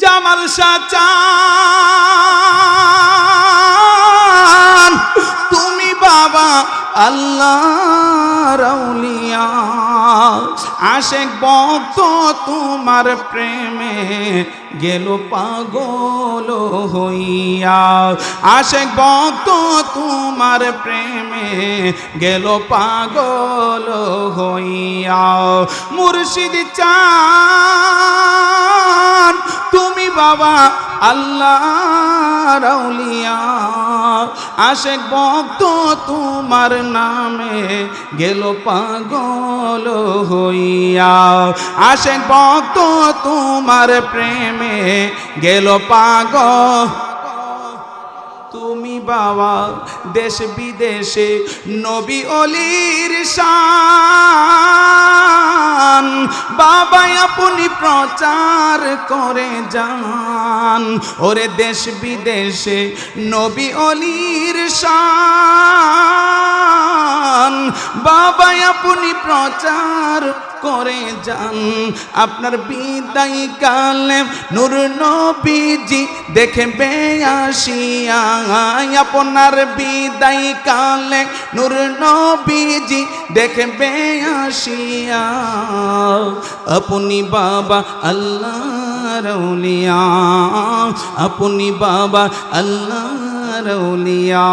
জামাল শাহ তুমি বাবা আল্লাহ রাউলিয়া আশেক ভক্ত তোমার প্রেমে গেল পাগল হইয়া। আশেক ভক্ত তোমার প্রেমে গেল পাগল হইয়া। মুর্শিদ তুমি বাবা আল্লাহ রাউলিয়া আশেক ভক্ত তোমার নামে গেল পাগল হইয়া। আশেক ভক্ত তোমার প্রেমে গেল পাগল। তুমি বাবা, দেশ বিদেশে নবী অলির শান বাবা আপনি প্রচার করে যান। ওরে দেশ বিদেশে নবী অলির শান। বাবা আপনি প্রচার করে যান। আপনার বিদায় কালে নূর নবীজি দেখবে আসিয়া। আপনার বিদায় কালে নূর নবীজি দেখবে আসিয়া। আপনি বাবা আল্লাহ রৌলিয়া আপনি বাবা আল্লাহ রৌলিয়া